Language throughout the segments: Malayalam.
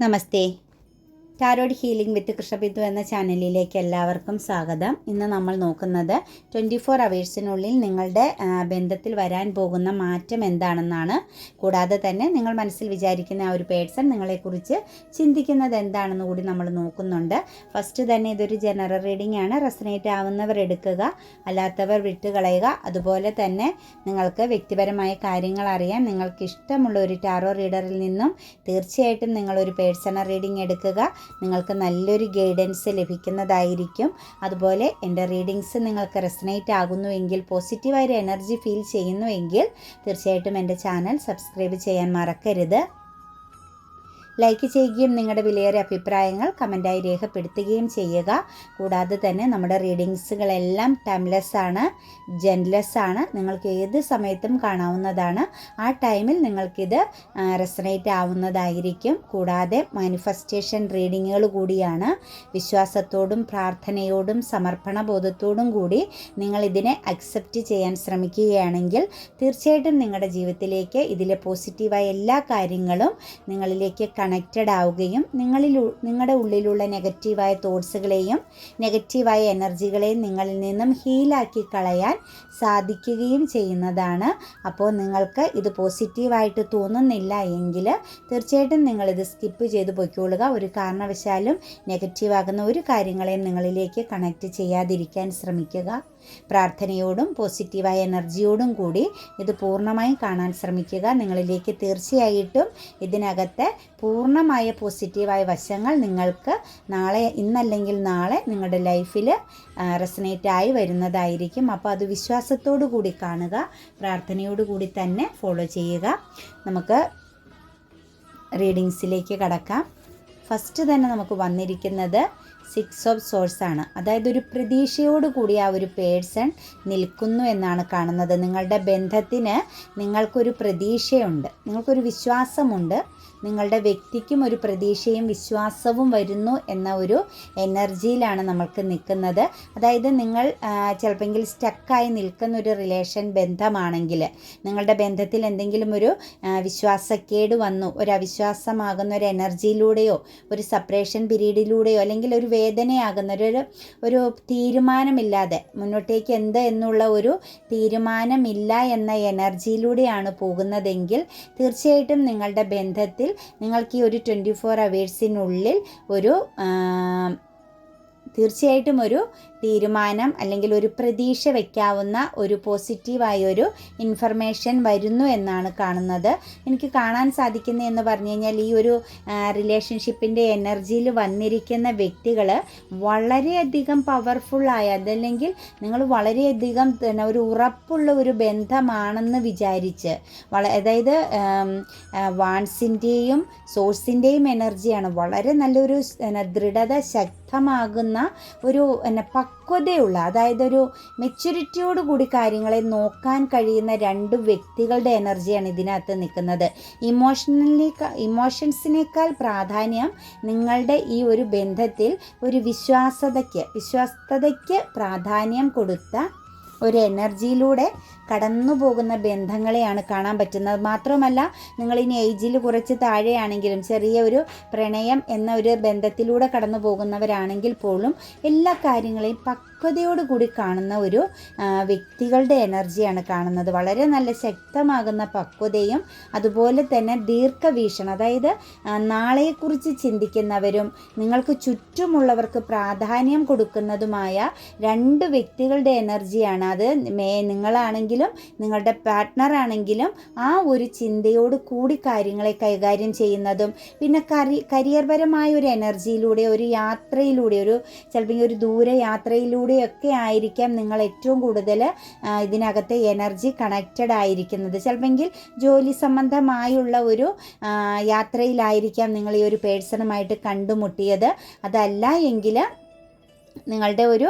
నమస్తే. ടാരോഡ് ഹീലിംഗ് വിത്ത് കൃഷ്ണബിന്ദു എന്ന ചാനലിലേക്ക് എല്ലാവർക്കും സ്വാഗതം. ഇന്ന് നമ്മൾ നോക്കുന്നത് ട്വന്റി ഫോർ അവേഴ്സിനുള്ളിൽ നിങ്ങളുടെ ബന്ധത്തിൽ വരാൻ പോകുന്ന മാറ്റം എന്താണെന്നാണ്. കൂടാതെ തന്നെ നിങ്ങൾ മനസ്സിൽ വിചാരിക്കുന്ന ആ ഒരു പേഴ്സൺ നിങ്ങളെക്കുറിച്ച് ചിന്തിക്കുന്നത് എന്താണെന്ന് കൂടി നമ്മൾ നോക്കുന്നുണ്ട്. ഫസ്റ്റ് തന്നെ ഇതൊരു ജനറൽ റീഡിംഗ് ആണ്. റെസനേറ്റ് ആവുന്നവർ എടുക്കുക അല്ലാത്തവർ വിട്ടുകളയുക. അതുപോലെ തന്നെ നിങ്ങൾക്ക് വ്യക്തിപരമായ കാര്യങ്ങൾ അറിയാൻ നിങ്ങൾക്ക് ഇഷ്ടമുള്ള ഒരു ടാറോ റീഡറിൽ നിന്നും തീർച്ചയായിട്ടും നിങ്ങളൊരു പേഴ്സണൽ റീഡിംഗ് എടുക്കുക. നിങ്ങൾക്ക് നല്ലൊരു ഗൈഡൻസ് ലഭിക്കുന്നതായിരിക്കും. അതുപോലെ എന്റെ റീഡിങ്സ് നിങ്ങൾക്ക് റെസനേറ്റ് ആകുന്നുവെങ്കിൽ പോസിറ്റീവായൊരു എനർജി ഫീൽ ചെയ്യുന്നുവെങ്കിൽ തീർച്ചയായിട്ടും എന്റെ ചാനൽ സബ്സ്ക്രൈബ് ചെയ്യാൻ മറക്കരുത്. ലൈക്ക് ചെയ്യുകയും നിങ്ങളുടെ വിലയേറിയ അഭിപ്രായങ്ങൾ കമന്റായി രേഖപ്പെടുത്തുകയും ചെയ്യുക. കൂടാതെ തന്നെ നമ്മുടെ റീഡിങ്സുകളെല്ലാം ടൈംലെസ് ആണ് ജെൻലെസ് ആണ്. നിങ്ങൾക്ക് ഏത് സമയത്തും കാണാവുന്നതാണ്. ആ ടൈമിൽ നിങ്ങൾക്കിത് റെസനേറ്റ് ആവുന്നതായിരിക്കും. കൂടാതെ മാനിഫെസ്റ്റേഷൻ റീഡിങ്ങുകൾ കൂടിയാണ്. വിശ്വാസത്തോടും പ്രാർത്ഥനയോടും സമർപ്പണ ബോധത്തോടും കൂടി നിങ്ങൾ ഇതിനെ അക്സെപ്റ്റ് ചെയ്യാൻ ശ്രമിക്കുകയാണെങ്കിൽ തീർച്ചയായിട്ടും നിങ്ങളുടെ ജീവിതത്തിലേക്ക് ഇതിലെ പോസിറ്റീവായ എല്ലാ കാര്യങ്ങളും നിങ്ങളിലേക്ക് കണക്റ്റഡ് ആവുകയും നിങ്ങളിൽ നിങ്ങളുടെ ഉള്ളിലുള്ള നെഗറ്റീവായ തോട്ട്സുകളെയും നെഗറ്റീവായ എനർജികളെയും നിങ്ങളിൽ നിന്നും ഹീലാക്കി കളയാൻ സാധിക്കുകയും ചെയ്യുന്നതാണ്. അപ്പോൾ നിങ്ങൾക്ക് ഇത് പോസിറ്റീവായിട്ട് തോന്നുന്നില്ല എങ്കിൽ തീർച്ചയായിട്ടും നിങ്ങളിത് സ്കിപ്പ് ചെയ്ത് പൊയ്ക്കൊള്ളുക. ഒരു കാരണവശാലും നെഗറ്റീവാകുന്ന ഒരു കാര്യങ്ങളെയും നിങ്ങളിലേക്ക് കണക്റ്റ് ചെയ്യാതിരിക്കാൻ ശ്രമിക്കുക. പ്രാർത്ഥനയോടും പോസിറ്റീവായ എനർജിയോടും കൂടി ഇത് പൂർണമായും കാണാൻ ശ്രമിക്കുക. നിങ്ങളിലേക്ക് തീർച്ചയായിട്ടും ഇതിനകത്തെ പൂർണമായ പോസിറ്റീവായ വശങ്ങൾ നിങ്ങൾക്ക് നാളെ ഇന്നല്ലെങ്കിൽ നാളെ നിങ്ങളുടെ ലൈഫിൽ റെസനേറ്റ് ആയി വരുന്നതായിരിക്കും. അപ്പോൾ അത് വിശ്വാസത്തോടു കൂടി കാണുക പ്രാർത്ഥനയോടു കൂടി തന്നെ ഫോളോ ചെയ്യുക. നമുക്ക് റീഡിങ്സിലേക്ക് കടക്കാം. ഫസ്റ്റ് തന്നെ നമുക്ക് വന്നിരിക്കുന്നത് സിക്സ് ഓഫ് സോഴ്സ് ആണ്. അതായത് ഒരു പ്രതീക്ഷയോട് കൂടി ആ ഒരു പേഴ്സൺ നിൽക്കുന്നു എന്നാണ് കാണുന്നത്. നിങ്ങളുടെ ബന്ധത്തിന് നിങ്ങൾക്കൊരു പ്രതീക്ഷയുണ്ട്. നിങ്ങൾക്കൊരു വിശ്വാസമുണ്ട്. നിങ്ങളുടെ വ്യക്തിക്കും ഒരു പ്രതീക്ഷയും വിശ്വാസവും വരുന്നു എന്ന ഒരു എനർജിയിലാണ് നമ്മൾക്ക് നിൽക്കുന്നത്. അതായത് നിങ്ങൾ ചിലപ്പോൾ സ്റ്റക്കായി നിൽക്കുന്ന ഒരു റിലേഷൻ ബന്ധമാണെങ്കിൽ നിങ്ങളുടെ ബന്ധത്തിൽ എന്തെങ്കിലും ഒരു വിശ്വാസക്കേട് വന്നു ഒരു അവിശ്വാസമാകുന്ന ഒരു എനർജിയിലൂടെയോ ഒരു സപ്പറേഷൻ പീരീഡിലൂടെയോ അല്ലെങ്കിൽ ഒരു വേദനയാകുന്ന ഒരു ഒരു തീരുമാനമില്ലാതെ മുന്നോട്ടേക്ക് എന്ത് എന്നുള്ള ഒരു തീരുമാനമില്ല എന്ന എനർജിയിലൂടെയാണ് പോകുന്നതെങ്കിൽ തീർച്ചയായിട്ടും നിങ്ങളുടെ ബന്ധത്തിൽ നിങ്ങൾക്ക് ഈ ഒരു ട്വന്റി ഫോർ അവേഴ്സിനുള്ളിൽ ഒരു തീർച്ചയായിട്ടും ഒരു തീരുമാനം അല്ലെങ്കിൽ ഒരു പ്രതീക്ഷ വയ്ക്കാവുന്ന ഒരു പോസിറ്റീവായ ഒരു ഇൻഫർമേഷൻ വരുന്നു എന്നാണ് കാണുന്നത്. എനിക്ക് കാണാൻ സാധിക്കുന്ന എന്ന് പറഞ്ഞു കഴിഞ്ഞാൽ ഈ ഒരു റിലേഷൻഷിപ്പിന്റെ എനർജിയിൽ വന്നിരിക്കുന്ന വ്യക്തികൾ വളരെയധികം പവർഫുള്ളായ അതല്ലെങ്കിൽ നിങ്ങൾ വളരെയധികം തന്നെ ഒരു ഉറപ്പുള്ള ഒരു ബന്ധമാണെന്ന് വിചാരിച്ച് വള അതായത് വാൺസിന്റെയും സോഴ്സിന്റെയും എനർജിയാണ് വളരെ നല്ലൊരു ദൃഢത പിന്നെ ദൃഢത ശക്തമാകുന്ന ഒരു എന്നെ പക്വതയുള്ള അതായത് ഒരു മെച്യൂരിറ്റിയോട് കൂടി കാര്യങ്ങളെ നോക്കാൻ കഴിയുന്ന രണ്ട് വ്യക്തികളുടെ എനർജിയാണ് ഇതിനകത്ത് നിൽക്കുന്നത്. ഇമോഷണലി ഇമോഷൻസിനേക്കാൾ പ്രാധാന്യം നിങ്ങളുടെ ഈ ഒരു ബന്ധത്തിൽ ഒരു വിശ്വാസതയ്ക്ക് വിശ്വാസതയ്ക്ക് പ്രാധാന്യം കൊടുത്ത ഒരു എനർജിയിലൂടെ കടന്നു പോകുന്ന ബന്ധങ്ങളെയാണ് കാണാൻ പറ്റുന്നത്. മാത്രമല്ല നിങ്ങൾ ഇനി ഏജിൽ കുറച്ച് താഴെയാണെങ്കിലും ചെറിയ ഒരു പ്രണയം എന്ന ഒരു ബന്ധത്തിലൂടെ കടന്നു പോകുന്നവരാണെങ്കിൽ പോലും എല്ലാ കാര്യങ്ങളെയും പക്വതയോട് കൂടി കാണുന്ന ഒരു വ്യക്തികളുടെ എനർജിയാണ് കാണുന്നത്. വളരെ നല്ല ശക്തമാകുന്ന പക്വതയും അതുപോലെ തന്നെ ദീർഘവീക്ഷണം അതായത് നാളെയെക്കുറിച്ച് ചിന്തിക്കുന്നവരും നിങ്ങൾക്ക് ചുറ്റുമുള്ളവർക്ക് പ്രാധാന്യം കൊടുക്കുന്നതുമായ രണ്ട് വ്യക്തികളുടെ എനർജിയാണ്. അത് മേ നിങ്ങളാണെങ്കിലും നിങ്ങളുടെ പാർട്ട്ണർ ആണെങ്കിലും ആ ഒരു ചിന്തയോട് കൂടി കാര്യങ്ങളെ കൈകാര്യം ചെയ്യുന്നതും പിന്നെ കരി കരിയർപരമായ ഒരു എനർജിയിലൂടെ ഒരു യാത്രയിലൂടെ ഒരു ചിലപ്പോൾ ഒരു ദൂര യാത്രയിലൂടെയൊക്കെ ആയിരിക്കാം നിങ്ങൾ ഏറ്റവും കൂടുതൽ ഇതിനകത്തെ എനർജി കണക്റ്റഡ് ആയിരിക്കുന്നത്. ചിലപ്പോൾ ജോലി സംബന്ധമായുള്ള ഒരു യാത്രയിലായിരിക്കാം നിങ്ങൾ ഈ ഒരു പേഴ്സണുമായിട്ട് കണ്ടുമുട്ടിയത്. അതല്ല എങ്കിൽ നിങ്ങളുടെ ഒരു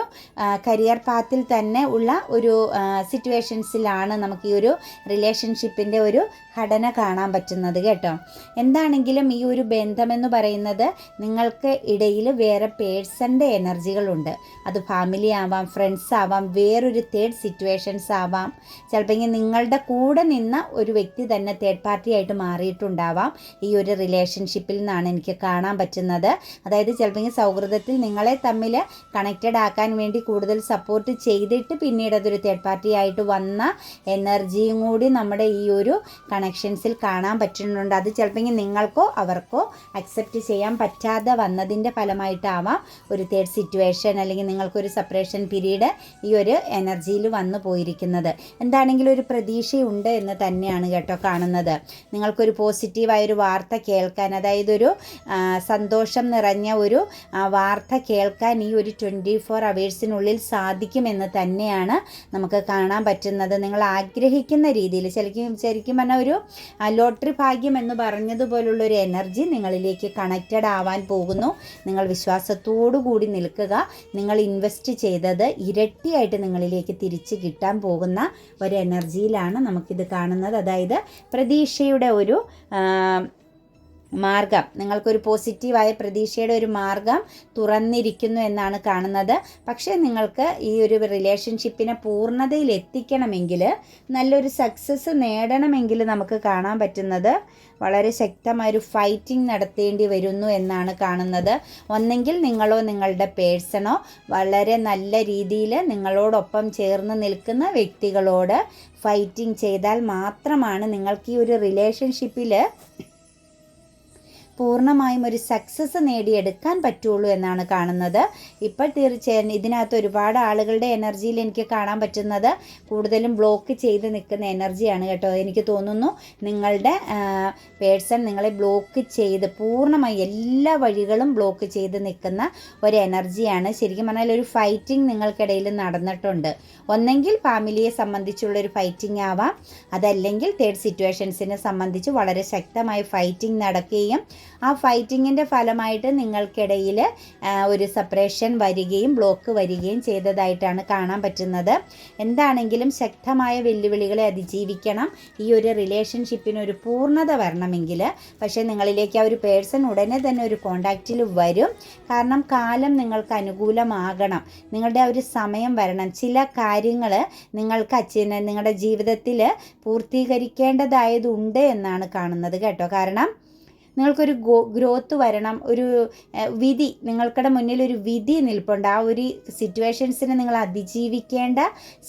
കരിയർ പാത്തിൽ തന്നെ ഉള്ള ഒരു സിറ്റുവേഷൻസിലാണ് നമുക്ക് ഈ ഒരു റിലേഷൻഷിപ്പിന്റെ ഒരു ഘടന കാണാൻ പറ്റുന്നത് കേട്ടോ. എന്താണെങ്കിലും ഈ ഒരു ബന്ധമെന്ന് പറയുന്നത് നിങ്ങൾക്ക് ഇടയിൽ വേറെ പേഴ്സന്റെ എനർജികളുണ്ട്. അത് ഫാമിലി ആവാം ഫ്രണ്ട്സ് ആവാം വേറൊരു തേർഡ് സിറ്റുവേഷൻസ് ആവാം. ചിലപ്പോൾ നിങ്ങളുടെ കൂടെ നിന്ന ഒരു വ്യക്തി തന്നെ തേർഡ് പാർട്ടി ആയിട്ട് മാറിയിട്ടുണ്ടാവാം. ഈ ഒരു റിലേഷൻഷിപ്പിൽ നിന്നാണ് എനിക്ക് കാണാൻ പറ്റുന്നത്. അതായത് ചിലപ്പോൾ സൗഹൃദത്തിൽ നിങ്ങളെ തമ്മിൽ കണക്റ്റഡ് ആക്കാൻ വേണ്ടി കൂടുതൽ സപ്പോർട്ട് ചെയ്തിട്ട് പിന്നീട് അതൊരു തേർഡ് പാർട്ടി ആയിട്ട് വന്ന എനർജിയും കൂടി നമ്മുടെ ഈ ഒരു കണക്ഷൻസിൽ കാണാൻ പറ്റുന്നുണ്ട്. അത് ചിലപ്പോൾ നിങ്ങൾക്കോ അവർക്കോ അക്സെപ്റ്റ് ചെയ്യാൻ പറ്റാതെ വന്നതിന്റെ ഫലമായിട്ടാവാം ഒരു തേർഡ് സിറ്റുവേഷൻ അല്ലെങ്കിൽ നിങ്ങൾക്കൊരു സെപ്പറേഷൻ പീരീഡ് ഈ ഒരു എനർജിയിൽ വന്നു പോയിരിക്കുന്നത്. എന്താണെങ്കിലും ഒരു പ്രതീക്ഷയുണ്ട് എന്ന് തന്നെയാണ് കേട്ടോ കാണുന്നത്. നിങ്ങൾക്കൊരു പോസിറ്റീവായ ഒരു വാർത്ത കേൾക്കാൻ അതായത് ഒരു സന്തോഷം നിറഞ്ഞ ഒരു വാർത്ത കേൾക്കാൻ ഈ ഒരു ട്വന്റി ഫോർ അവേഴ്സിനുള്ളിൽ സാധിക്കുമെന്ന് തന്നെയാണ് നമുക്ക് കാണാൻ പറ്റുന്നത്. നിങ്ങൾ ആഗ്രഹിക്കുന്ന രീതിയിൽ ശരിക്കും ശരിക്കും പറഞ്ഞാൽ ഒരു ലോട്ടറി ഭാഗ്യം എന്ന് പറഞ്ഞതുപോലുള്ള ഒരു എനർജി നിങ്ങളിലേക്ക് കണക്റ്റഡ് ആവാൻ പോകുന്നു. നിങ്ങൾ വിശ്വാസത്തോടു കൂടി നിൽക്കുക. നിങ്ങൾ ഇൻവെസ്റ്റ് ചെയ്തത് ഇരട്ടിയായിട്ട് നിങ്ങളിലേക്ക് തിരിച്ച് കിട്ടാൻ പോകുന്ന ഒരു എനർജിയിലാണ് നമുക്കിത് കാണുന്നത്. അതായത് പ്രതീക്ഷയുടെ ഒരു മാർഗം. നിങ്ങൾക്കൊരു പോസിറ്റീവായ പ്രതീക്ഷയുടെ ഒരു മാർഗം തുറന്നിരിക്കുന്നു എന്നാണ് കാണുന്നത്. പക്ഷേ നിങ്ങൾക്ക് ഈ ഒരു റിലേഷൻഷിപ്പിനെ പൂർണതയിൽ എത്തിക്കണമെങ്കിൽ നല്ലൊരു സക്സസ് നേടണമെങ്കിൽ നമുക്ക് കാണാൻ പറ്റുന്നത് വളരെ ശക്തമായൊരു ഫൈറ്റിംഗ് നടത്തേണ്ടി വരുന്നു എന്നാണ് കാണുന്നത്. ഒന്നെങ്കിൽ നിങ്ങളോ നിങ്ങളുടെ പേഴ്സണോ വളരെ നല്ല രീതിയിൽ നിങ്ങളോടൊപ്പം ചേർന്ന് നിൽക്കുന്ന വ്യക്തികളോട് ഫൈറ്റിംഗ് ചെയ്താൽ മാത്രമാണ് നിങ്ങൾക്ക് ഈ ഒരു റിലേഷൻഷിപ്പിൽ പൂർണമായും ഒരു സക്സസ് നേടിയെടുക്കാൻ പറ്റുള്ളൂ എന്നാണ് കാണുന്നത്. ഇപ്പോൾ തീർച്ചയായും ഇതിനകത്ത് ഒരുപാട് ആളുകളുടെ എനർജിയിൽ എനിക്ക് കാണാൻ പറ്റുന്നത് കൂടുതലും ബ്ലോക്ക് ചെയ്ത് നിൽക്കുന്ന എനർജിയാണ് കേട്ടോ. എനിക്ക് തോന്നുന്നു നിങ്ങളുടെ പേഴ്സൺ നിങ്ങളെ ബ്ലോക്ക് ചെയ്ത് പൂർണമായി എല്ലാ വഴികളും ബ്ലോക്ക് ചെയ്ത് നിൽക്കുന്ന ഒരു എനർജിയാണ് ശരിക്കും പറഞ്ഞാൽ ഒരു ഫൈറ്റിംഗ് നിങ്ങൾക്കിടയിൽ നടന്നിട്ടുണ്ട്. ഒന്നെങ്കിൽ ഫാമിലിയെ സംബന്ധിച്ചുള്ള ഒരു ഫൈറ്റിംഗ് ആവാം. അതല്ലെങ്കിൽ തേർഡ് സിറ്റുവേഷൻസിനെ സംബന്ധിച്ച് വളരെ ശക്തമായ ഫൈറ്റിംഗ് നടക്കുകയും ആ ഫൈറ്റിങ്ങിന്റെ ഫലമായിട്ട് നിങ്ങൾക്കിടയിൽ ഒരു സെപ്പറേഷൻ വരികയും ബ്ലോക്ക് വരികയും ചെയ്തതായിട്ടാണ് കാണാൻ പറ്റുന്നത്. എന്താണെങ്കിലും ശക്തമായ വെല്ലുവിളികളെ അതിജീവിക്കണം. ഈ ഒരു റിലേഷൻഷിപ്പിന് ഒരു പൂർണത വരണമെങ്കിൽ പക്ഷേ നിങ്ങളിലേക്ക് ആ ഒരു പേഴ്സൺ ഉടനെ തന്നെ ഒരു കോണ്ടാക്റ്റിൽ വരും. കാരണം കാലം നിങ്ങൾക്ക് അനുകൂലമാകണം. നിങ്ങളുടെ ആ ഒരു സമയം വരണം. ചില കാര്യങ്ങൾ നിങ്ങൾക്ക് അച്ഛനെ നിങ്ങളുടെ ജീവിതത്തിൽ പൂർത്തീകരിക്കേണ്ടതായതുണ്ട് എന്നാണ് കാണുന്നത് കേട്ടോ. കാരണം നിങ്ങൾക്കൊരു ഗോ ഗ്രോത്ത് വരണം ഒരു വിധി നിങ്ങൾക്കിടെ മുന്നിൽ ഒരു വിധി നിൽപ്പുണ്ട്. ആ ഒരു സിറ്റുവേഷൻസിനെ നിങ്ങൾ അതിജീവിക്കേണ്ട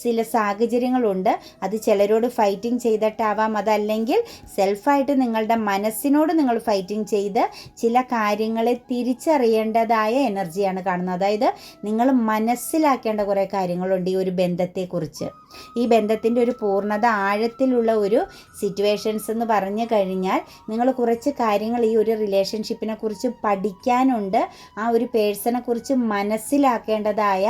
ചില സാഹചര്യങ്ങളുണ്ട്. അത് ചിലരോട് ഫൈറ്റിംഗ് ചെയ്തിട്ടാവാം. അതല്ലെങ്കിൽ സെൽഫായിട്ട് നിങ്ങളുടെ മനസ്സിനോട് നിങ്ങൾ ഫൈറ്റിംഗ് ചെയ്ത് ചില കാര്യങ്ങളെ തിരിച്ചറിയേണ്ടതായ എനർജിയാണ് കാണുന്നത്. അതായത് നിങ്ങൾ മനസ്സിലാക്കേണ്ട കുറേ കാര്യങ്ങളുണ്ട് ഈ ഒരു ബന്ധത്തെക്കുറിച്ച്. ഈ ബന്ധത്തിന്റെ ഒരു പൂർണത ആഴത്തിലുള്ള ഒരു സിറ്റുവേഷൻസ് എന്ന് പറഞ്ഞു കഴിഞ്ഞാൽ നിങ്ങൾ കുറച്ച് കാര്യങ്ങൾ ഈ ഒരു റിലേഷൻഷിപ്പിനെ കുറിച്ച് പഠിക്കാനുണ്ട്. ആ ഒരു പേഴ്സണെ കുറിച്ച് മനസ്സിലാക്കേണ്ടതായ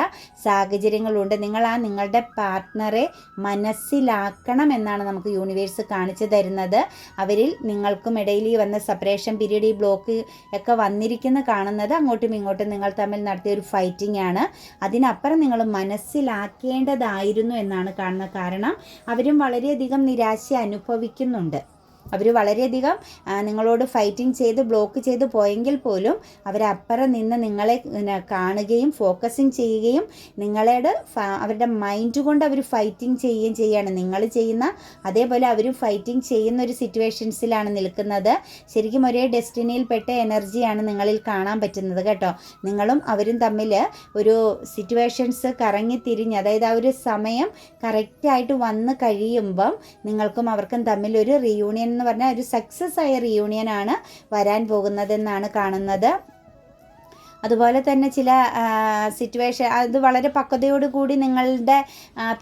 സാഹചര്യങ്ങളുണ്ട്. നിങ്ങൾ ആ നിങ്ങളുടെ പാർട്ട്ണറെ മനസ്സിലാക്കണം എന്നാണ് നമുക്ക് യൂണിവേഴ്സ് കാണിച്ചു തരുന്നത്. അവരിൽ നിങ്ങൾക്കും ഇടയിൽ ഈ വന്ന സെപ്പറേഷൻ പീരീഡ് ഈ ബ്ലോക്ക് ഒക്കെ വന്നിരിക്കുന്ന കാണുന്നത് അങ്ങോട്ടും ഇങ്ങോട്ടും നിങ്ങൾ തമ്മിൽ നടത്തിയ ഒരു ഫൈറ്റിംഗ് ആണ്. അതിനപ്പുറം നിങ്ങൾ മനസ്സിലാക്കേണ്ടതായിരുന്നു എന്നാണ് കാണുന്നത് കാരണം അവരും വളരെയധികം നിരാശ അനുഭവിക്കുന്നുണ്ട്. അവർ വളരെയധികം നിങ്ങളോട് ഫൈറ്റിംഗ് ചെയ്ത് ബ്ലോക്ക് ചെയ്ത് പോയെങ്കിൽ പോലും അവരപ്പുറം നിന്ന് നിങ്ങളെ കാണുകയും ഫോക്കസിങ് ചെയ്യുകയും നിങ്ങളോട് അവരുടെ മൈൻഡ് കൊണ്ട് അവർ ഫൈറ്റിംഗ് ചെയ്യുകയും ചെയ്യുകയാണ് നിങ്ങൾ ചെയ്യുന്ന അതേപോലെ അവരും ഫൈറ്റിംഗ് ചെയ്യുന്ന ഒരു സിറ്റുവേഷൻസിലാണ് നിൽക്കുന്നത്. ശരിക്കും ഒരേ ഡെസ്റ്റിനിയിൽപ്പെട്ട എനർജിയാണ് നിങ്ങളിൽ കാണാൻ പറ്റുന്നത് കേട്ടോ. നിങ്ങളും അവരും തമ്മിൽ ഒരു സിറ്റുവേഷൻസ് കറങ്ങി തിരിഞ്ഞ് അതായത് ആ ഒരു സമയം കറക്റ്റായിട്ട് വന്ന് കഴിയുമ്പം നിങ്ങൾക്കും അവർക്കും തമ്മിൽ ഒരു റീയൂണിയൻ പറഞ്ഞാൽ ഒരു സക്സസ് ആയ റിയൂണിയൻ ആണ് വരാൻ പോകുന്നതെന്നാണ് കാണുന്നത്. അതുപോലെ തന്നെ ചില സിറ്റുവേഷൻ അത് വളരെ പക്വതയോടുകൂടി നിങ്ങളുടെ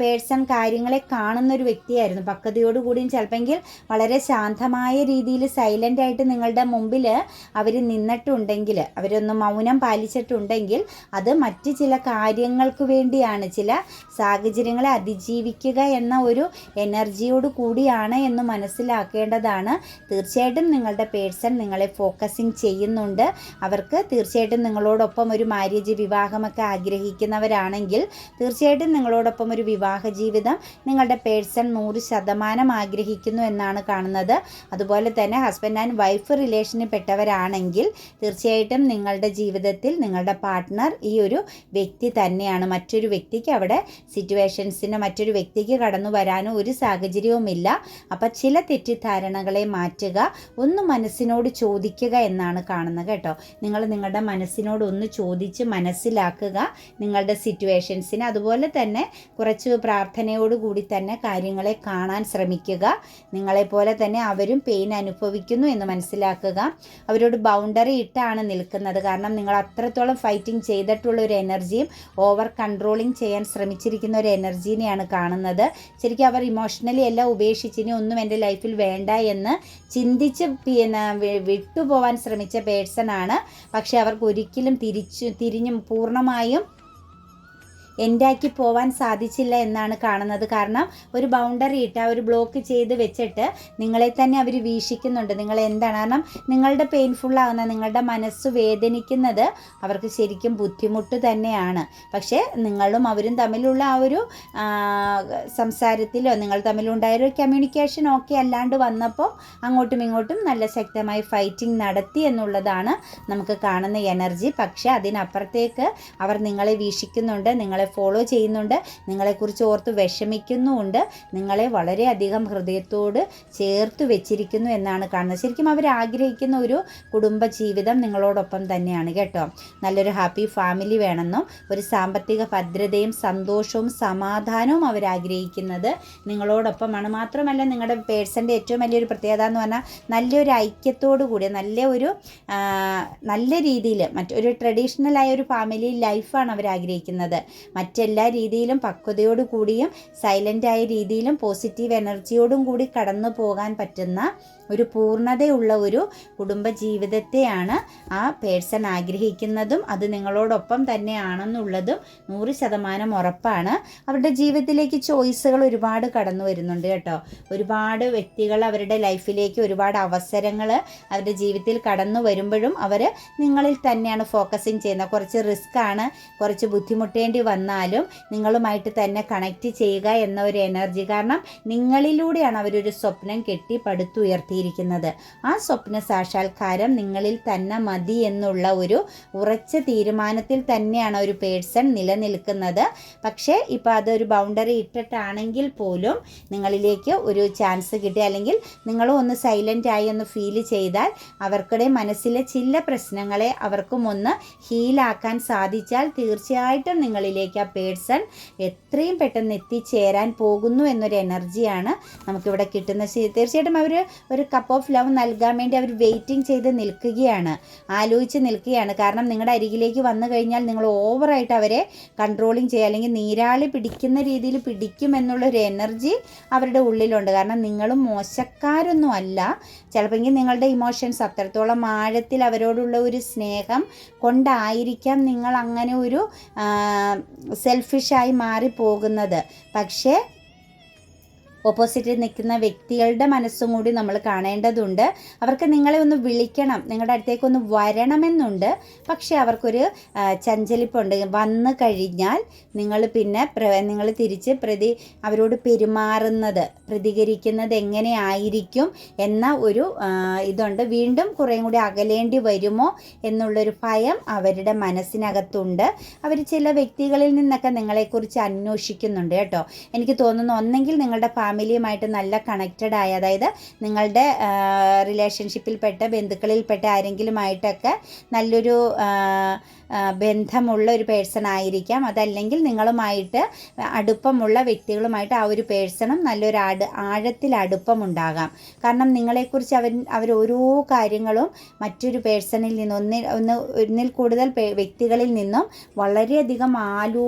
പേഴ്സൺ കാര്യങ്ങളെ കാണുന്ന ഒരു വ്യക്തിയായിരുന്നു പക്വതയോടുകൂടിയും ചിലപ്പെങ്കിൽ വളരെ ശാന്തമായ രീതിയിൽ സൈലന്റ് ആയിട്ട് നിങ്ങളുടെ മുമ്പിൽ അവർ നിന്നിട്ടുണ്ടെങ്കിൽ അവരൊന്ന് മൗനം പാലിച്ചിട്ടുണ്ടെങ്കിൽ അത് മറ്റ് ചില കാര്യങ്ങൾക്ക് വേണ്ടിയാണ്. ചില സാഹചര്യങ്ങളെ അതിജീവിക്കുക എന്ന ഒരു എനർജിയോട് കൂടിയാണ് എന്ന് മനസ്സിലാക്കേണ്ടതാണ്. തീർച്ചയായിട്ടും നിങ്ങളുടെ പേഴ്സൺ നിങ്ങളെ ഫോക്കസിങ് ചെയ്യുന്നുണ്ട്. അവർക്ക് തീർച്ചയായിട്ടും നിങ്ങളോട് നിങ്ങളോടൊപ്പം ഒരു മാര്യേജ് വിവാഹമൊക്കെ ആഗ്രഹിക്കുന്നവരാണെങ്കിൽ തീർച്ചയായിട്ടും നിങ്ങളോടൊപ്പം ഒരു വിവാഹ ജീവിതം നിങ്ങളുടെ പേഴ്സൺ നൂറ് ശതമാനം ആഗ്രഹിക്കുന്നു എന്നാണ് കാണുന്നത്. അതുപോലെ തന്നെ ഹസ്ബൻഡ് ആൻഡ് വൈഫ് റിലേഷനിൽ പെട്ടവരാണെങ്കിൽ തീർച്ചയായിട്ടും നിങ്ങളുടെ ജീവിതത്തിൽ നിങ്ങളുടെ പാർട്ട്ണർ ഈ ഒരു വ്യക്തി തന്നെയാണ്. മറ്റൊരു വ്യക്തിക്ക് അവിടെ സിറ്റുവേഷൻസിന് മറ്റൊരു വ്യക്തിക്ക് കടന്നു വരാനോ ഒരു സാഹചര്യവുമില്ല. അപ്പം ചില തെറ്റിദ്ധാരണകളെ മാറ്റുക ഒന്ന് മനസ്സിനോട് ചോദിക്കുക എന്നാണ് കാണുന്നത് കേട്ടോ. നിങ്ങൾ നിങ്ങളുടെ മനസ്സിനോട് ഒന്ന് ചോദിച്ച് മനസ്സിലാക്കുക നിങ്ങളുടെ സിറ്റുവേഷൻസിന്. അതുപോലെ തന്നെ കുറച്ച് പ്രാർത്ഥനയോടുകൂടി തന്നെ കാര്യങ്ങളെ കാണാൻ ശ്രമിക്കുക. നിങ്ങളെപ്പോലെ തന്നെ അവരും പെയിൻ അനുഭവിക്കുന്നു എന്ന് മനസ്സിലാക്കുക. അവരോട് ബൗണ്ടറി ഇട്ടാണ് നിൽക്കുന്നത്. കാരണം നിങ്ങൾ അത്രത്തോളം ഫൈറ്റിംഗ് ചെയ്തിട്ടുള്ള ഒരു എനർജിയും ഓവർ കൺട്രോളിങ് ചെയ്യാൻ ശ്രമിച്ചിരിക്കുന്ന ഒരു എനർജീനെയാണ് കാണുന്നത്. ശരിക്കും അവർ ഇമോഷണലി എല്ലാം ഉപേക്ഷിച്ചിനി ഒന്നും എന്റെ ലൈഫിൽ വേണ്ട എന്ന് ചിന്തിച്ച് പിന്നെ വിട്ടുപോകാൻ ശ്രമിച്ച പേഴ്സൺ ആണ്. പക്ഷെ അവർക്ക് ഒരിക്കലും തിരിച്ചു തിരിഞ്ഞും പൂർണമായും എൻഡാക്കി പോവാൻ സാധിച്ചില്ല എന്നാണ് കാണുന്നത്. കാരണം ഒരു ബൗണ്ടറി ഇട്ട് ആ ഒരു ബ്ലോക്ക് ചെയ്ത് വെച്ചിട്ട് നിങ്ങളെ തന്നെ അവർ വീക്ഷിക്കുന്നുണ്ട്. നിങ്ങൾ എന്താണ്? കാരണം നിങ്ങളുടെ പെയിൻഫുള്ളാകുന്ന നിങ്ങളുടെ മനസ്സ് വേദനിക്കുന്നത് അവർക്ക് ശരിക്കും ബുദ്ധിമുട്ട് തന്നെയാണ്. പക്ഷേ നിങ്ങളും അവരും തമ്മിലുള്ള ആ ഒരു സംസാരത്തിലോ നിങ്ങൾ തമ്മിലുണ്ടായ ഒരു കമ്മ്യൂണിക്കേഷൻ ഒക്കെ അല്ലാണ്ട് വന്നപ്പോൾ അങ്ങോട്ടും ഇങ്ങോട്ടും നല്ല ശക്തമായി ഫൈറ്റിംഗ് നടത്തി എന്നുള്ളതാണ് നമുക്ക് കാണുന്ന എനർജി പക്ഷേ അതിനപ്പുറത്തേക്ക് അവർ നിങ്ങളെ വീക്ഷിക്കുന്നുണ്ട്. നിങ്ങളെ ഫോളോ ചെയ്യുന്നുണ്ട്. നിങ്ങളെക്കുറിച്ച് ഓർത്ത് വിഷമിക്കുന്നുമുണ്ട്. നിങ്ങളെ വളരെയധികം ഹൃദയത്തോട് ചേർത്ത് വെച്ചിരിക്കുന്നു എന്നാണ് കാണുന്നത്. ശരിക്കും അവർ ആഗ്രഹിക്കുന്ന ഒരു കുടുംബ ജീവിതം നിങ്ങളോടൊപ്പം തന്നെയാണ് കേട്ടോ. നല്ലൊരു ഹാപ്പി ഫാമിലി വേണമെന്നും ഒരു സാമ്പത്തിക ഭദ്രതയും സന്തോഷവും സമാധാനവും അവർ ആഗ്രഹിക്കുന്നത് നിങ്ങളോടൊപ്പമാണ്. മാത്രമല്ല നിങ്ങളുടെ പേഴ്സന്റെ ഏറ്റവും വലിയൊരു പ്രത്യേകത എന്ന് പറഞ്ഞാൽ നല്ലൊരു ഐക്യത്തോടു കൂടി നല്ല ഒരു നല്ല രീതിയിൽ മറ്റൊരു ട്രഡീഷണലായ ഒരു ഫാമിലി ലൈഫാണ് അവർ ആഗ്രഹിക്കുന്നത്. മറ്റെല്ലാ രീതിയിലും പക്വതയോടു കൂടിയും സൈലന്റായ രീതിയിലും പോസിറ്റീവ് എനർജിയോടും കൂടി കടന്നു പോകാൻ പറ്റുന്ന ഒരു പൂർണതയുള്ള ഒരു കുടുംബജീവിതത്തെയാണ് ആ പേഴ്സൺ ആഗ്രഹിക്കുന്നതും അത് നിങ്ങളോടൊപ്പം തന്നെയാണെന്നുള്ളതും നൂറ് ശതമാനം ഉറപ്പാണ്. അവരുടെ ജീവിതത്തിലേക്ക് ചോയ്സുകൾ ഒരുപാട് കടന്നു വരുന്നുണ്ട് കേട്ടോ. ഒരുപാട് വ്യക്തികൾ അവരുടെ ലൈഫിലേക്ക് ഒരുപാട് അവസരങ്ങൾ അവരുടെ ജീവിതത്തിൽ കടന്നു വരുമ്പോഴും അവർ നിങ്ങളിൽ തന്നെയാണ് ഫോക്കസിങ് ചെയ്യുന്നത്. കുറച്ച് റിസ്ക് ആണ് കുറച്ച് ബുദ്ധിമുട്ടേണ്ടി വന്നാലും നിങ്ങളുമായിട്ട് തന്നെ കണക്റ്റ് ചെയ്യുക എന്ന ഒരു എനർജി. കാരണം നിങ്ങളിലൂടെയാണ് അവരൊരു സ്വപ്നം കെട്ടി പടുത്തുയർത്തിയിരിക്കുന്നത് ആ സ്വപ്ന സാക്ഷാത്കാരം നിങ്ങളിൽ തന്നെ മതി എന്നുള്ള ഒരു ഉറച്ച തീരുമാനത്തിൽ തന്നെയാണ് ഒരു പേഴ്സൺ നിലനിൽക്കുന്നത്. പക്ഷേ ഇപ്പോൾ അതൊരു ബൗണ്ടറി ഇട്ടിട്ടാണെങ്കിൽ പോലും നിങ്ങളിലേക്ക് ഒരു ചാൻസ് കിട്ടി. അല്ലെങ്കിൽ നിങ്ങളും ഒന്ന് സൈലന്റ് ആയി ഒന്ന് ഫീൽ ചെയ്താൽ അവർക്കിടെ മനസ്സിലെ ചില പ്രശ്നങ്ങളെ അവർക്കും ഒന്ന് ഹീലാക്കാൻ സാധിച്ചാൽ തീർച്ചയായിട്ടും നിങ്ങളിലേക്ക് ആ പേഴ്സൺ എത്രയും പെട്ടെന്ന് എത്തിച്ചേരാൻ പോകുന്നു എന്നൊരു എനർജിയാണ് നമുക്കിവിടെ കിട്ടുന്ന തീർച്ചയായിട്ടും അവർ ഒരു കപ്പ് ഓഫ് ലവ് നൽകാൻ വേണ്ടി അവർ വെയിറ്റിംഗ് ചെയ്ത് നിൽക്കുകയാണ്. ആലോചിച്ച് നിൽക്കുകയാണ്. കാരണം നിങ്ങളുടെ അരികിലേക്ക് വന്നു കഴിഞ്ഞാൽ നിങ്ങൾ ഓവറായിട്ട് അവരെ കൺട്രോളിങ് ചെയ്യുക. അല്ലെങ്കിൽ നീരാളി പിടിക്കുന്ന രീതിയിൽ പിടിക്കും എന്നുള്ളൊരു എനർജി അവരുടെ ഉള്ളിലുണ്ട്. കാരണം നിങ്ങളും മോശക്കാരൊന്നും അല്ല. ചിലപ്പോൾ നിങ്ങളുടെ ഇമോഷൻസ് അത്രത്തോളം ആഴത്തിൽ അവരോടുള്ള ഒരു സ്നേഹം കൊണ്ടായിരിക്കാം നിങ്ങൾ അങ്ങനെ ഒരു സെൽഫിഷായി മാറിപ്പോകുന്നത്. പക്ഷേ ഓപ്പോസിറ്റിൽ നിൽക്കുന്ന വ്യക്തികളുടെ മനസ്സും കൂടി നമ്മൾ കാണേണ്ടതുണ്ട്. അവർക്ക് നിങ്ങളെ ഒന്ന് വിളിക്കണം. നിങ്ങളുടെ അടുത്തേക്ക് ഒന്ന് വരണമെന്നുണ്ട്. പക്ഷേ അവർക്കൊരു ചഞ്ചലിപ്പുണ്ട്. വന്ന് കഴിഞ്ഞാൽ നിങ്ങൾ പിന്നെ നിങ്ങൾ തിരിച്ച് പ്രതി അവരോട് പെരുമാറുന്നത് പ്രതികരിക്കുന്നത് എങ്ങനെയായിരിക്കും എന്ന ഒരു ഇതുണ്ട്. വീണ്ടും കുറേയും കൂടി അകലേണ്ടി വരുമോ എന്നുള്ളൊരു ഭയം അവരുടെ മനസ്സിനകത്തുണ്ട്. അവർ ചില വ്യക്തികളിൽ നിന്നൊക്കെ നിങ്ങളെക്കുറിച്ച് അന്വേഷിക്കുന്നുണ്ട് കേട്ടോ. എനിക്ക് തോന്നുന്നു ഒന്നെങ്കിൽ നിങ്ങളുടെ ഫാമിലിയുമായിട്ട് നല്ല കണക്റ്റഡ് ആയി. അതായത് നിങ്ങളുടെ റിലേഷൻഷിപ്പിൽപ്പെട്ട ബന്ധുക്കളിൽപ്പെട്ട ആരെങ്കിലുമായിട്ടൊക്കെ നല്ലൊരു ബന്ധമുള്ള ഒരു പേഴ്സൺ ആയിരിക്കാം. അതല്ലെങ്കിൽ നിങ്ങളുമായിട്ട് അടുപ്പമുള്ള വ്യക്തികളുമായിട്ട് ആ ഒരു പേഴ്സണും നല്ലൊരു ആട് ആഴത്തിൽ അടുപ്പമുണ്ടാകാം. കാരണം നിങ്ങളെക്കുറിച്ച് അവർ അവർ ഓരോ കാര്യങ്ങളും മറ്റൊരു പേഴ്സണിൽ നിന്ന് ഒന്നിൽ ഒന്ന് ഒന്നിൽ കൂടുതൽ വ്യക്തികളിൽ നിന്നും വളരെയധികം ആലോ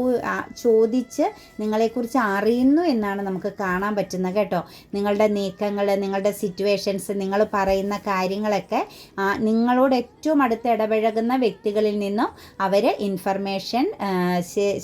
ചോദിച്ച് നിങ്ങളെക്കുറിച്ച് അറിയുന്നു എന്നാണ് നമുക്ക് കാണാൻ പറ്റുന്നത് കേട്ടോ. നിങ്ങളുടെ നീക്കങ്ങൾ നിങ്ങളുടെ സിറ്റുവേഷൻസ് നിങ്ങൾ പറയുന്ന കാര്യങ്ങളൊക്കെ നിങ്ങളോട് ഏറ്റവും അടുത്ത് ഇടപഴകുന്ന വ്യക്തികളിൽ നിന്നും അവർ ഇൻഫർമേഷൻ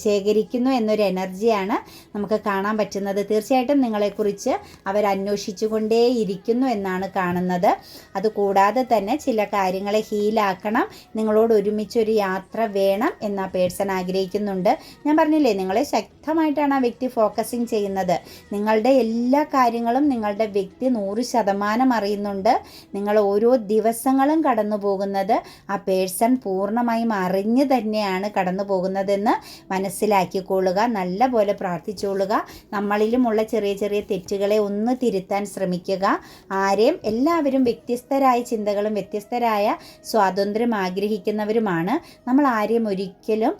ശേഖരിക്കുന്നു എന്നൊരു എനർജിയാണ് നമുക്ക് കാണാൻ പറ്റുന്നത്. തീർച്ചയായിട്ടും നിങ്ങളെക്കുറിച്ച് അവർ അന്വേഷിച്ചുകൊണ്ടേയിരിക്കുന്നു എന്നാണ് കാണുന്നത്. അതുകൂടാതെ തന്നെ ചില കാര്യങ്ങളെ ഹീലാക്കണം നിങ്ങളോട് ഒരുമിച്ചൊരു യാത്ര വേണം എന്ന പേഴ്സൺ ആഗ്രഹിക്കുന്നുണ്ട്. ഞാൻ പറഞ്ഞില്ലേ നിങ്ങളെ ശക്തമായിട്ടാണ് ആ വ്യക്തി ഫോക്കസിങ് ചെയ്യുന്നത്. നിങ്ങളുടെ എല്ലാ കാര്യങ്ങളും നിങ്ങളുടെ വ്യക്തി നൂറ് ശതമാനം അറിയുന്നുണ്ട്. നിങ്ങൾ ഓരോ ദിവസങ്ങളും കടന്നു പോകുന്നത് ആ പേഴ്സൺ പൂർണമായും അറിഞ്ഞ് തന്നെയാണ് കടന്നു പോകുന്നതെന്ന് മനസ്സിലാക്കിക്കൊള്ളുക നല്ല പോലെ പ്രാർത്ഥിച്ചുകൊള്ളുക നമ്മളിലുമുള്ള ചെറിയ ചെറിയ തെറ്റുകളെ ഒന്ന് തിരുത്താൻ ശ്രമിക്കുക. ആരെയും എല്ലാവരും വ്യത്യസ്തരായ ചിന്തകളും വ്യത്യസ്തരായ സ്വാതന്ത്ര്യം ആഗ്രഹിക്കുന്നവരുമാണ്. നമ്മൾ ആരെയും ഒരിക്കലും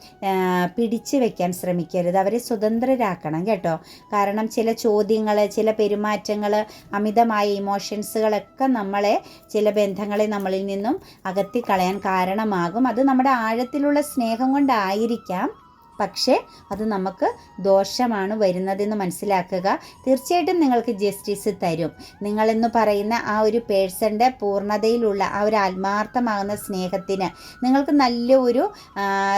പിടിച്ചു വെക്കാൻ ശ്രമിക്കരുത്. അവരെ സ്വതന്ത്രരാക്കണം കേട്ടോ. കാരണം ചില ചോദ്യങ്ങൾ ചില പെരുമാറ്റങ്ങൾ അമിതമായ ഇമോഷൻസുകളൊക്കെ നമ്മളെ ചില ബന്ധങ്ങളെ നമ്മളിൽ നിന്നും അകത്തിക്കളയാൻ കാരണമാകും. അത് നമ്മുടെ ആഴത്തിലുള്ള സ്നേഹം കൊണ്ടായിരിക്കാം. പക്ഷേ അത് നമുക്ക് ദോഷമാണ് വരുന്നതെന്ന് മനസ്സിലാക്കുക. തീർച്ചയായിട്ടും നിങ്ങൾക്ക് ജസ്റ്റിസ് തരും. നിങ്ങളെന്ന് പറയുന്ന ആ ഒരു പേഴ്സന്റെ പൂർണതയിലുള്ള ആ ഒരു ആത്മാർത്ഥമാകുന്ന സ്നേഹത്തിന് നിങ്ങൾക്ക് നല്ലൊരു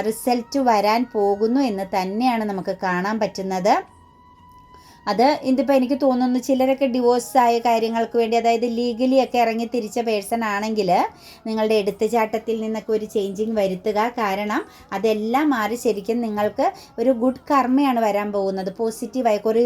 റിസൾട്ട് വരാൻ പോകുന്നു എന്ന് തന്നെയാണ് നമുക്ക് കാണാൻ പറ്റുന്നത്. അത് ഇതിപ്പോൾ എനിക്ക് തോന്നുന്നു ചിലരൊക്കെ ഡിവോഴ്സ് ആയ കാര്യങ്ങൾക്ക് വേണ്ടി അതായത് ലീഗലി ഒക്കെ ഇറങ്ങി തിരിച്ച പേഴ്സൺ ആണെങ്കിൽ നിങ്ങളുടെ എടുത്തുചാട്ടത്തിൽ നിന്നൊക്കെ ഒരു ചേഞ്ചിങ് വരുത്തുക. കാരണം അതെല്ലാം മാറി ശരിക്കും നിങ്ങൾക്ക് ഒരു ഗുഡ് കർമ്മയാണ് വരാൻ പോകുന്നത്. പോസിറ്റീവായ കുറേ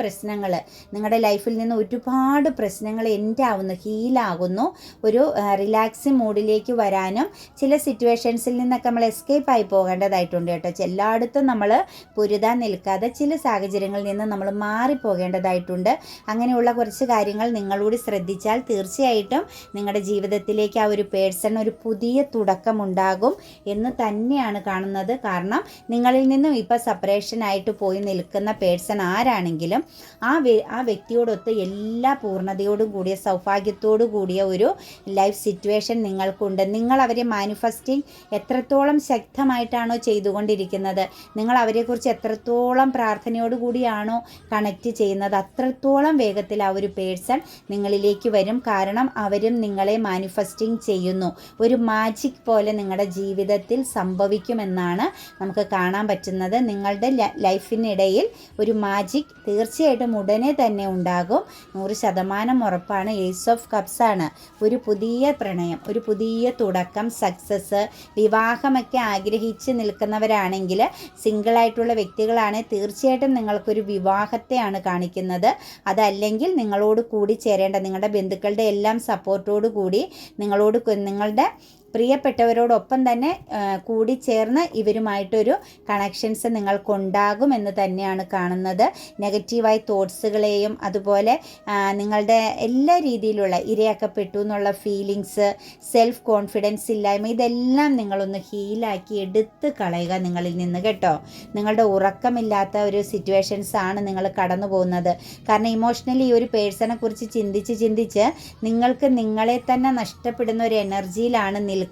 പ്രശ്നങ്ങൾ നിങ്ങളുടെ ലൈഫിൽ നിന്ന് ഒരുപാട് പ്രശ്നങ്ങൾ എൻഡ് ആവുന്നു ഹീലാകുന്നു ഒരു റിലാക്സിങ് മൂഡിലേക്ക് വരാനും ചില സിറ്റുവേഷൻസിൽ നിന്നൊക്കെ നമ്മൾ എസ്കേപ്പ് ആയി പോകേണ്ടതായിട്ടുണ്ട് കേട്ടോ. എല്ലായിടത്തും നമ്മൾ പൊരുതാൻ നിൽക്കാതെ ചില സാഹചര്യങ്ങളിൽ നിന്ന് നമ്മൾ മാറിപ്പോകേണ്ടതായിട്ടുണ്ട്. അങ്ങനെയുള്ള കുറച്ച് കാര്യങ്ങൾ നിങ്ങളോട് ശ്രദ്ധിച്ചാൽ തീർച്ചയായിട്ടും നിങ്ങളുടെ ജീവിതത്തിലേക്ക് ആ ഒരു പേഴ്സൺ ഒരു പുതിയ തുടക്കമുണ്ടാകും എന്ന് തന്നെയാണ് കാണുന്നത്. കാരണം നിങ്ങളിൽ നിന്നും ഇപ്പോൾ സെപ്പറേഷൻ ആയിട്ട് പോയി നിൽക്കുന്ന പേഴ്സൺ ആരാണെങ്കിലും ആ ആ വ്യക്തിയോടൊത്ത് എല്ലാ പൂർണതയോടും കൂടിയ സൗഭാഗ്യത്തോടു കൂടിയ ഒരു ലൈഫ് സിറ്റുവേഷൻ നിങ്ങൾക്കുണ്ട്. നിങ്ങൾ അവരെ മാനിഫെസ്റ്റിംഗ് എത്രത്തോളം ശക്തമായിട്ടാണോ ചെയ്തുകൊണ്ടിരിക്കുന്നത്? നിങ്ങൾ അവരെക്കുറിച്ച് എത്രത്തോളം പ്രാർത്ഥനയോട് കൂടിയാണോ കണക്റ്റ് ചെയ്യുന്നത് അത്രത്തോളം വേഗത്തിൽ ആ ഒരു പേഴ്സൺ നിങ്ങളിലേക്ക് വരും. കാരണം അവരും നിങ്ങളെ മാനിഫെസ്റ്റിംഗ് ചെയ്യുന്നു. ഒരു മാജിക് പോലെ നിങ്ങളുടെ ജീവിതത്തിൽ സംഭവിക്കുമെന്നാണ് നമുക്ക് കാണാൻ പറ്റുന്നത്. നിങ്ങളുടെ ലൈഫിനിടയിൽ ഒരു മാജിക് തീർച്ചയായിട്ടും ഉടനെ തന്നെ ഉണ്ടാകും. നൂറ് ശതമാനം ഉറപ്പാണ്. ഏസ് ഓഫ് കപ്സ് ആണ്. ഒരു പുതിയ പ്രണയം ഒരു പുതിയ തുടക്കം സക്സസ് വിവാഹമൊക്കെ ആഗ്രഹിച്ച് നിൽക്കുന്നവരാണെങ്കിൽ സിംഗിളായിട്ടുള്ള വ്യക്തികളാണെങ്കിൽ തീർച്ചയായിട്ടും നിങ്ങൾക്കൊരു വിവാഹത്തെയാണ് കാണിക്കുന്നത്. അതല്ലെങ്കിൽ നിങ്ങളോട് കൂടി ചേരേണ്ട നിങ്ങളുടെ ബന്ധുക്കളുടെ എല്ലാം സപ്പോർട്ടോടു കൂടി നിങ്ങളോട് നിങ്ങളുടെ പ്രിയപ്പെട്ടവരോടൊപ്പം തന്നെ കൂടി ചേർന്ന് ഇവരുമായിട്ടൊരു കണക്ഷൻസ് നിങ്ങൾക്കുണ്ടാകും എന്ന് തന്നെയാണ് കാണുന്നത്. നെഗറ്റീവായ തോട്ട്സുകളെയും അതുപോലെ നിങ്ങളുടെ എല്ലാ രീതിയിലുള്ള ഇരയാക്കപ്പെട്ടു എന്നുള്ള ഫീലിങ്സ് സെൽഫ് കോൺഫിഡൻസ് ഇല്ലായ്മ ഇതെല്ലാം നിങ്ങളൊന്ന് ഹീലാക്കി എടുത്ത് കളയുക നിങ്ങളിൽ നിന്ന് കേട്ടോ. നിങ്ങളുടെ ഉറക്കമില്ലാത്ത ഒരു സിറ്റുവേഷൻസ് ആണ് നിങ്ങൾ കടന്നു പോകുന്നത്. കാരണം ഇമോഷണലി ഈ ഒരു പേഴ്സണെ കുറിച്ച് ചിന്തിച്ച് ചിന്തിച്ച് നിങ്ങൾക്ക് നിങ്ങളെ തന്നെ നഷ്ടപ്പെടുന്ന ഒരു എനർജിയിലാണ് നിൽക്കുന്നത്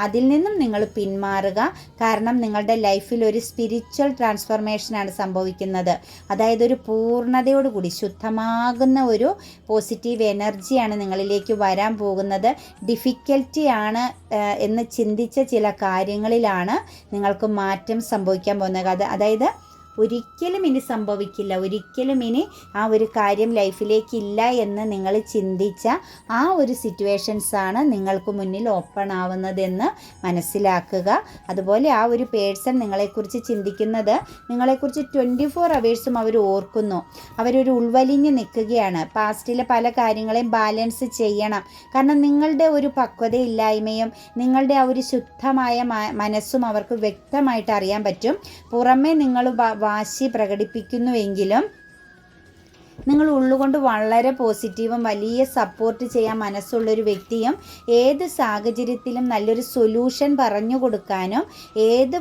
അതിൽ നിന്നും നിങ്ങൾ പിന്മാറുക. കാരണം നിങ്ങളുടെ ലൈഫിൽ ഒരു സ്പിരിച്വൽ ട്രാൻസ്ഫോർമേഷനാണ് സംഭവിക്കുന്നത്. അതായത് ഒരു പൂർണതയോടുകൂടി ശുദ്ധമാകുന്ന ഒരു പോസിറ്റീവ് എനർജിയാണ് നിങ്ങളിലേക്ക് വരാൻ പോകുന്നത്. ഡിഫിക്കൽറ്റിയാണ് എന്ന് ചിന്തിച്ച ചില കാര്യങ്ങളിലാണ് നിങ്ങൾക്ക് മാറ്റം സംഭവിക്കാൻ പോകുന്നത്. അത് അതായത് ഒരിക്കലും ഇനി സംഭവിക്കില്ല. ഒരിക്കലും ഇനി ആ ഒരു കാര്യം ലൈഫിലേക്ക് ഇല്ല എന്ന് നിങ്ങൾ ചിന്തിച്ച ആ ഒരു സിറ്റുവേഷൻസാണ് നിങ്ങൾക്ക് മുന്നിൽ ഓപ്പൺ ആവുന്നതെന്ന് മനസ്സിലാക്കുക. അതുപോലെ ആ ഒരു പേഴ്സൺ നിങ്ങളെക്കുറിച്ച് ചിന്തിക്കുന്നത് നിങ്ങളെക്കുറിച്ച് ട്വന്റി ഫോർ അവേഴ്സും അവർ ഓർക്കുന്നു. അവരൊരു ഉൾവലിഞ്ഞ് നിൽക്കുകയാണ്. പാസ്റ്റിലെ പല കാര്യങ്ങളെയും ബാലൻസ് ചെയ്യണം. കാരണം നിങ്ങളുടെ ഒരു പക്വതയില്ലായ്മയും നിങ്ങളുടെ ആ ഒരു ശുദ്ധമായ മനസ്സും അവർക്ക് വ്യക്തമായിട്ട് അറിയാൻ പറ്റും. പുറമേ നിങ്ങൾ വാശി പ്രകടിപ്പിക്കുന്നുവെങ്കിലും നിങ്ങൾ ഉള്ളുകൊണ്ട് വളരെ പോസിറ്റീവും വലിയ സപ്പോർട്ട് ചെയ്യാൻ മനസ്സുള്ളൊരു വ്യക്തിയും ഏത് സാഹചര്യത്തിലും നല്ലൊരു സൊല്യൂഷൻ പറഞ്ഞു കൊടുക്കാനും ഏത്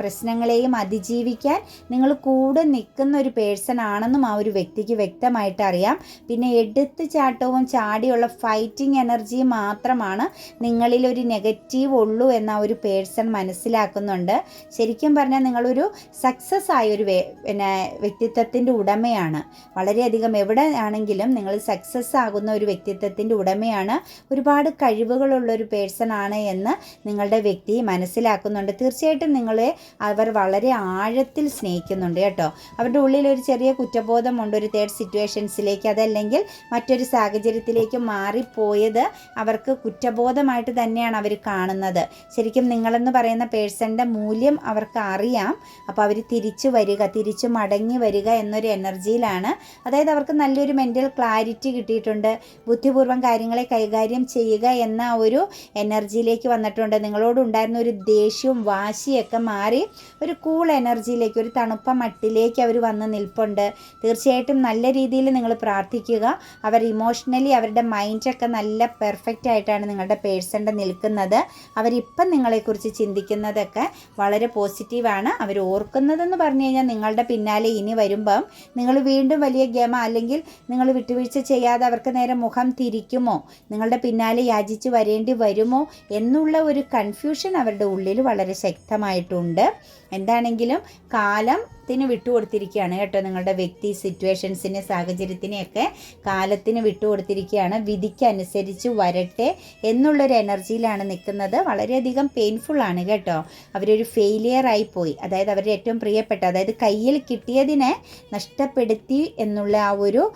പ്രശ്നങ്ങളെയും അതിജീവിക്കാൻ നിങ്ങൾ കൂടെ നിൽക്കുന്ന ഒരു പേഴ്സൺ ആണെന്നും ആ ഒരു വ്യക്തിക്ക് വ്യക്തമായിട്ട് അറിയാം. പിന്നെ എടുത്ത് ചാട്ടവും ചാടിയുള്ള ഫൈറ്റിംഗ് എനർജി മാത്രമാണ് നിങ്ങളിൽ ഒരു നെഗറ്റീവ് ഉള്ളൂ എന്ന ഒരു പേഴ്സൺ മനസ്സിലാക്കുന്നുണ്ട്. ശരിക്കും പറഞ്ഞാൽ നിങ്ങളൊരു സക്സസ് ആയ ഒരു പിന്നെ വ്യക്തിത്വത്തിന്റെ ഉടമയാണ്. വളരെയധികം വളരെയധികം എവിടെ ആണെങ്കിലും നിങ്ങൾ സക്സസ് ആകുന്ന ഒരു വ്യക്തിത്വത്തിന്റെ ഉടമയാണ്. ഒരുപാട് കഴിവുകളുള്ള ഒരു പേഴ്സൺ ആണ് എന്ന് നിങ്ങളുടെ വ്യക്തി മനസ്സിലാക്കുന്നുണ്ട്. തീർച്ചയായിട്ടും നിങ്ങളെ അവർ വളരെ ആഴത്തിൽ സ്നേഹിക്കുന്നുണ്ട് കേട്ടോ. അവരുടെ ഉള്ളിൽ ഒരു ചെറിയ കുറ്റബോധമുണ്ട് ഒരു തേർഡ് സിറ്റുവേഷൻസിലേക്ക് അതല്ലെങ്കിൽ മറ്റൊരു സാഹചര്യത്തിലേക്ക് മാറിപ്പോയത് അവർക്ക് കുറ്റബോധമായിട്ട് തന്നെയാണ് അവർ കാണുന്നത്. ശരിക്കും നിങ്ങളെന്ന് പറയുന്ന പേഴ്സന്റെ മൂല്യം അവർക്ക് അറിയാം. അപ്പോൾ അവർ തിരിച്ചു വരിക തിരിച്ചു മടങ്ങി വരിക എന്നൊരു എനർജിയിലാണ് അതായത് അവർക്ക് നല്ലൊരു മെന്റൽ ക്ലാരിറ്റി കിട്ടിയിട്ടുണ്ട്. ബുദ്ധിപൂർവം കാര്യങ്ങളെ കൈകാര്യം ചെയ്യുക എന്ന ഒരു എനർജിയിലേക്ക് വന്നിട്ടുണ്ട്. നിങ്ങളോടുണ്ടായിരുന്ന ഒരു ദേഷ്യവും വാശിയൊക്കെ മാറി ഒരു കൂൾ എനർജിയിലേക്ക് ഒരു തണുപ്പ മട്ടിലേക്ക് അവർ വന്ന് നിൽപ്പുണ്ട്. തീർച്ചയായിട്ടും നല്ല രീതിയിൽ നിങ്ങൾ പ്രാർത്ഥിക്കുക. അവർ ഇമോഷണലി അവരുടെ മൈൻഡൊക്കെ നല്ല പെർഫെക്റ്റ് ആയിട്ടാണ് നിങ്ങളുടെ പേഴ്സന്റെ നിൽക്കുന്നത്. അവരിപ്പം നിങ്ങളെക്കുറിച്ച് ചിന്തിക്കുന്നതൊക്കെ വളരെ പോസിറ്റീവാണ് അവർ ഓർക്കുന്നതെന്ന് പറഞ്ഞു കഴിഞ്ഞാൽ നിങ്ങളുടെ പിന്നാലെ ഇനി വരുമ്പം നിങ്ങൾ വീണ്ടും വലിയ ഗമ അല്ലെങ്കിൽ നിങ്ങൾ വിട്ടുവീഴ്ച ചെയ്യാതെ അവർക്ക് നേരെ മുഖം തിരിക്കുമോ? നിങ്ങളുടെ പിന്നാലെ യാചിച്ച് വരേണ്ടി വരുമോ? എന്നുള്ള ഒരു കൺഫ്യൂഷൻ അവരുടെ ഉള്ളിൽ വളരെ ശക്തമായിട്ടുണ്ട്. എന്താണെങ്കിലും കാലത്തിന് വിട്ടുകൊടുത്തിരിക്കുകയാണ് കേട്ടോ നിങ്ങളുടെ വ്യക്തി സിറ്റുവേഷൻസിനെ സാഹചര്യത്തിനെയൊക്കെ കാലത്തിന് വിട്ടുകൊടുത്തിരിക്കുകയാണ്. വിധിക്കനുസരിച്ച് വരട്ടെ എന്നുള്ളൊരു എനർജിയിലാണ് നിൽക്കുന്നത്. വളരെയധികം പെയിൻഫുൾ ആണ് കേട്ടോ. അവരൊരു ഫെയിലിയർ ആയി പോയി അതായത് അവരുടെ ഏറ്റവും പ്രിയപ്പെട്ട അതായത് കയ്യിൽ കിട്ടിയതിനെ നഷ്ടപ്പെടുത്തി എന്നുള്ള ആ ഒരു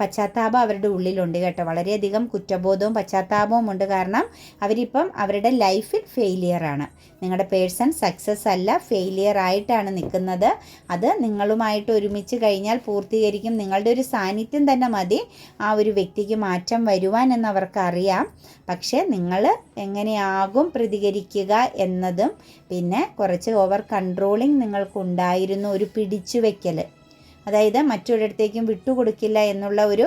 പശ്ചാത്താപം അവരുടെ ഉള്ളിലുണ്ട് കേട്ടോ. വളരെയധികം കുറ്റബോധവും പശ്ചാത്താപവും ഉണ്ട്. കാരണം അവരിപ്പം അവരുടെ ലൈഫിൽ ഫെയിലിയർ ആണ്. നിങ്ങളുടെ പേഴ്സൺ സക്സസ് അല്ല ഫെയിലിയർ ആയിട്ടാണ് നിൽക്കുന്നത്. അത് നിങ്ങളുമായിട്ട് ഒരുമിച്ച് കഴിഞ്ഞാൽ പൂർത്തീകരിക്കും. നിങ്ങളുടെ ഒരു സാന്നിധ്യം തന്നെ മതി. ആ ഒരു വ്യക്തിക്ക് മാറ്റം വരുവാൻ എന്നവർക്കറിയാം പക്ഷേ നിങ്ങൾ എങ്ങനെയാകും പ്രതികരിക്കുക എന്നതും പിന്നെ കുറച്ച് ഓവർ കൺട്രോളിങ് നിങ്ങൾക്കുണ്ടായിരുന്നു ഒരു പിടിച്ചു വയ്ക്കൽ അതായത് മറ്റൊരിടത്തേക്കും വിട്ടുകൊടുക്കില്ല എന്നുള്ള ഒരു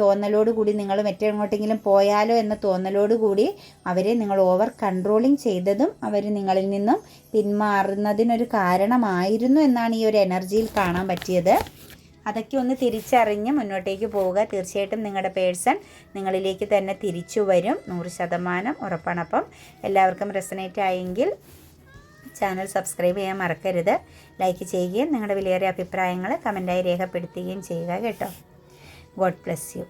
തോന്നലോട് കൂടി നിങ്ങൾ മറ്റെങ്ങോട്ടെങ്കിലും പോയാലോ എന്ന തോന്നലോട് കൂടി അവരെ നിങ്ങൾ ഓവർ കൺട്രോളിങ് ചെയ്തതും അവർ നിങ്ങളിൽ നിന്നും പിന്മാറുന്നതിനൊരു കാരണമായിരുന്നു എന്നാണ് ഈ ഒരു എനർജിയിൽ കാണാൻ പറ്റിയത്. അതൊക്കെ ഒന്ന് തിരിച്ചറിഞ്ഞ് മുന്നോട്ടേക്ക് പോവുക. തീർച്ചയായിട്ടും നിങ്ങളുടെ പേഴ്സൺ നിങ്ങളിലേക്ക് തന്നെ തിരിച്ചു വരും. നൂറ് ശതമാനം ഉറപ്പാണ്. അപ്പം എല്ലാവർക്കും റെസനേറ്റ് ആയെങ്കിൽ ചാനൽ സബ്സ്ക്രൈബ് ചെയ്യാൻ മറക്കരുത്. ലൈക്ക് ചെയ്യുകയും നിങ്ങളുടെ വിലയേറിയ അഭിപ്രായങ്ങൾ കമന്റായി രേഖപ്പെടുത്തുകയും ചെയ്യുക കേട്ടോ. God bless you.